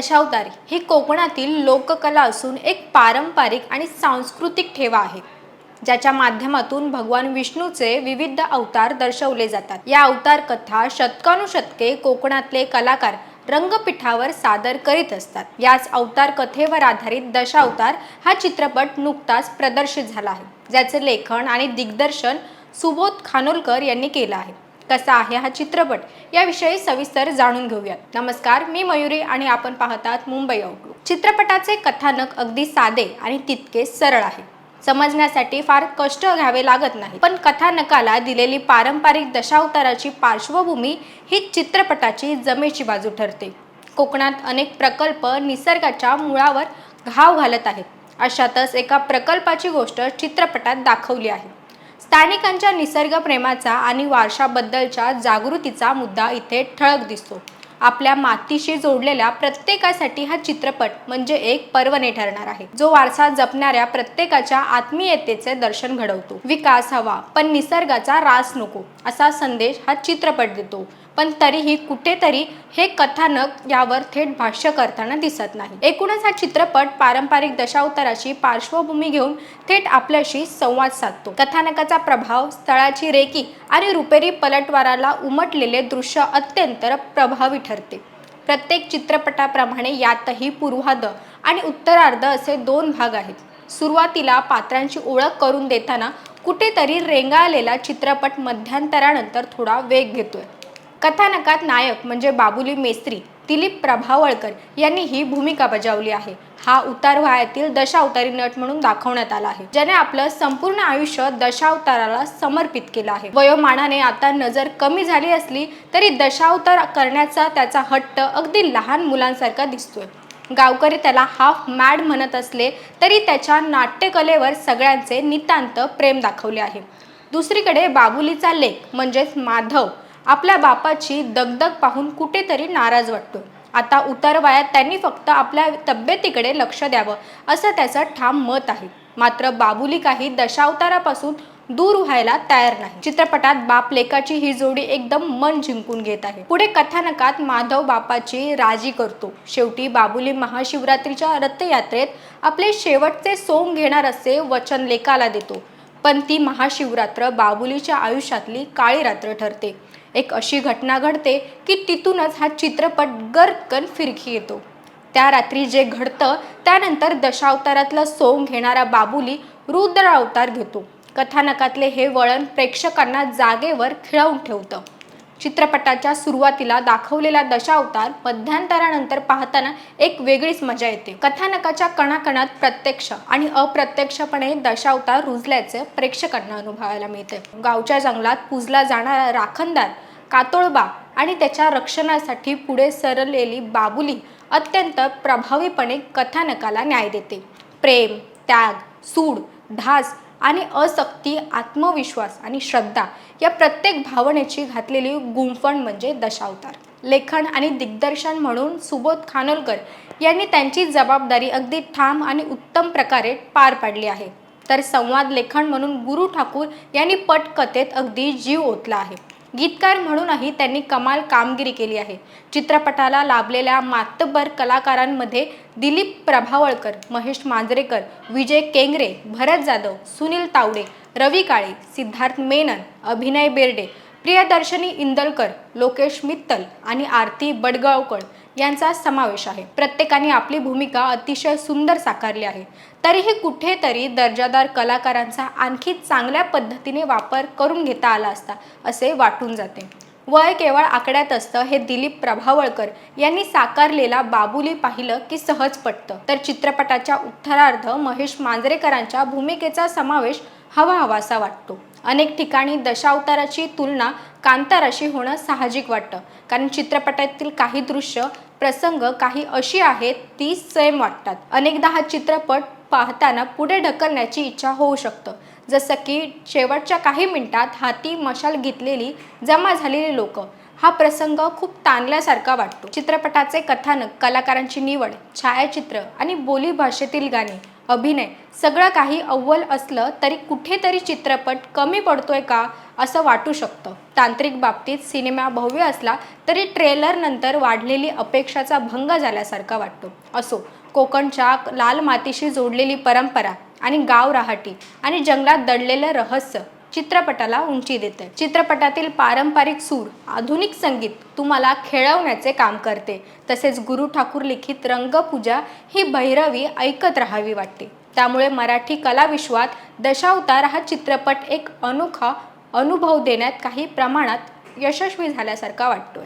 दशावतारी ही कोकणातील लोककला असून एक पारंपरिक आणि सांस्कृतिक ठेवा आहे. ज्याच्या माध्यमातून भगवान विष्णूचे विविध अवतार दर्शवले जातात. या अवतार कथा शतकानुशतके कोकणातले कलाकार रंगपीठावर सादर करीत असतात. याच अवतार कथेवर आधारित दशावतार हा चित्रपट नुकताच प्रदर्शित झाला आहे ज्याचे लेखन आणि दिग्दर्शन सुबोध खानोलकर यांनी केलं आहे. कसा आहे हा चित्रपट याविषयी सविस्तर जाणून घेऊयात. नमस्कार मी मयुरी आणि आपण पाहतात मुंबई आउटलुक चित्रपटाचे कथानक अगदी साधे आणि तितके सरळ आहे. समजण्यासाठी फार कष्ट घ्यावे लागत नाही. पण कथानकाला दिलेली पारंपरिक दशावताराची पार्श्वभूमी ही चित्रपटाची जमेची बाजू ठरते. कोकणात अनेक प्रकल्प निसर्गाच्या मुळावर घाव घालत आहेत. अशातच एका प्रकल्पाची गोष्ट चित्रपटात दाखवली आहे. स्थानिकांच्या निसर्ग प्रेमाचा आणि वारशाबद्दलच्या जागृतीचा मुद्दा इथे ठळक दिसतो. आपल्या मातीशी जोडलेल्या प्रत्येकासाठी हा चित्रपट म्हणजे एक पर्वणे ठरणार आहे. जो वारसा जपणाऱ्या प्रत्येकाच्या आत्मीयतेचे दर्शन घडवतो. विकास हवा पण निसर्गाचा रास नको असा संदेश हा चित्रपट देतो. पण तरीही कुठेतरी हे कथानक यावर थेट भाष्य करताना दिसत नाही. एकूणच हा चित्रपट पारंपरिक दशावताराची पार्श्वभूमी घेऊन थेट आपल्याशी संवाद साधतो. कथानकाचा प्रभाव स्थळाची रेकी आणि रुपेरी पलटवाराला उमटलेले दृश्य अत्यंत प्रभावी ठरते. प्रत्येक चित्रपटाप्रमाणे यातही पूर्वार्ध आणि उत्तरार्ध असे दोन भाग आहेत. सुरुवातीला पात्रांची ओळख करून देताना कुठेतरी रेंगाळलेला चित्रपट मध्यांतरानंतर थोडा वेग घेतोय. कथानकात नायक म्हणजे बाबुली मेस्त्री दिलीप प्रभावळकर यांनी ही भूमिका बजावली आहे. हा उतार वयातील दशावतारी नट म्हणून दाखवण्यात आला आहे ज्याने आपलं संपूर्ण आयुष्य दशावताराला समर्पित केलं आहे. वयोमानाने आता नजर कमी झाली असली तरी दशावतार करण्याचा त्याचा हट्ट अगदी लहान मुलांसारखा दिसतोय. गावकरी त्याला हाफ मॅड म्हणत असले तरी त्याच्या नाट्यकलेवर सगळ्यांचे नितांत प्रेम दाखवले आहे. दुसरीकडे बाबुलीचा लेख म्हणजेच माधव आपल्या बापाची दगदग पाहून कुठेतरी नाराज वाटतो आता उतार वयात त्यांनी फक्त आपल्या तब्येतीकडे लक्ष द्यावं असं त्याचं ठाम मत आहे. मात्र बाबुली काही दशावतारापासून दूर व्हायला तयार नाही. चित्रपटात बाप लेकाची ही जोडी एकदम मन जिंकून घेत आहे. पुढे कथानकात माधव बापाची राजी करतो. शेवटी बाबुली महाशिवरात्रीच्या रथयात्रेत आपले शेवटचे सोंग घेणार असे वचन लेखाला देतो. पण ती महाशिवरात्र बाबुलीच्या आयुष्यातली काळी रात्र ठरते. एक अशी घटना घडते की तिथूनच हा चित्रपट गरकन फिरकी येतो. त्या रात्री जे घडतं त्यानंतर दशावतारातलं सोंग घेणारा बाबुली रुद्र अवतार घेतो. कथानकातले हे वळण प्रेक्षकांना जागेवर खिळवून ठेवतं. चित्रपटाच्या सुरुवातीला दाखवलेला दशावतार मध्यांतरानंतर पाहताना एक वेगळीच मजा येते. कथानकाच्या कणाकणात प्रत्यक्ष आणि अप्रत्यक्षपणे दशावतार रुजल्याचे प्रेक्षकांना अनुभवायला मिळते. गावच्या जंगलात पूजला जाणारा राखणदार कातोळबा आणि त्याच्या रक्षणासाठी पुढे सरलेली बाबुली अत्यंत प्रभावीपणे कथानकाला न्याय देते. प्रेम त्याग सूड धास आणि असक्ती आत्मविश्वास आणि श्रद्धा या प्रत्येक भावनेची घातलेली गुंफण म्हणजे दशावतार. लेखन आणि दिग्दर्शन म्हणून सुबोध खानोलकर यांनी त्यांची जबाबदारी अगदी ठाम आणि उत्तम प्रकारे पार पाडली आहे. तर संवाद लेखन म्हणून गुरु ठाकूर यांनी पटकथेत अगदी जीव ओतला आहे. गीतकार म्हणूनही त्यांनी कमाल कामगिरी केली आहे. चित्रपटाला लाभलेल्या मातब्बर कलाकारांमध्ये दिलीप प्रभावळकर महेश मांजरेकर विजय केंगरे भरत जाधव सुनील तावडे रवी काळे सिद्धार्थ मेनन अभिनय बेर्डे प्रियदर्शनी इंदलकर लोकेश मित्तल आणि आरती बडगावकर यांचा समावेश आहे. प्रत्येकाने आपली भूमिका अतिशय सुंदर साकारली आहे. तरीही कुठेतरी दर्जादार कलाकारांचा आणखी चांगल्या पद्धतीने वापर करून घेता आला असता असे वाटून जाते. वय केवळ आकड्यात असतं हे दिलीप प्रभावळकर यांनी साकारलेला बाबुली पाहिलं की सहज पटतं. तर चित्रपटाच्या उत्तरार्ध महेश मांजरेकरांच्या भूमिकेचा समावेश हवा हवासा वाटतो. अनेक ठिकाणी दशावताराची तुलना कांताराशी होणं साहजिक वाटतं. कारण चित्रपटातील काही दृश्य प्रसंग काही अशी आहेत ती सेम वाटतात. अनेकदा हा चित्रपट पाहताना पुढे ढकलण्याची इच्छा होऊ शकतं. जसं की शेवटच्या काही मिनिटात हाती मशाल घेतलेली जमा झालेली लोकं. हा प्रसंग खूप ताणल्यासारखा वाटतो. चित्रपटाचे कथानक कलाकारांची निवड छायाचित्र आणि बोली भाषेतील गाणी अभिनय सगळं काही अव्वल असलं तरी कुठेतरी चित्रपट कमी पडतोय का असं वाटू शकतं. तांत्रिक बाबतीत सिनेमा भव्य असला तरी ट्रेलर नंतर वाढलेली अपेक्षाचा भंग झाल्यासारखा वाटतो. असो कोकणच्या लाल मातीशी जोडलेली परंपरा आणि गाव रहाटी आणि जंगलात दडलेलं रहस्य चित्रपटाला उंची देते. चित्रपटातील पारंपरिक सूर आधुनिक संगीत तुम्हाला खेळवण्याचे काम करते. तसेच गुरु ठाकूर लिखित रंगपूजा ही भैरवी ऐकत राहावी वाटते. त्यामुळे मराठी कलाविश्वात दशावतार हा चित्रपट एक अनोखा अनुभव देण्यात काही प्रमाणात यशस्वी झाल्यासारखा वाटतोय.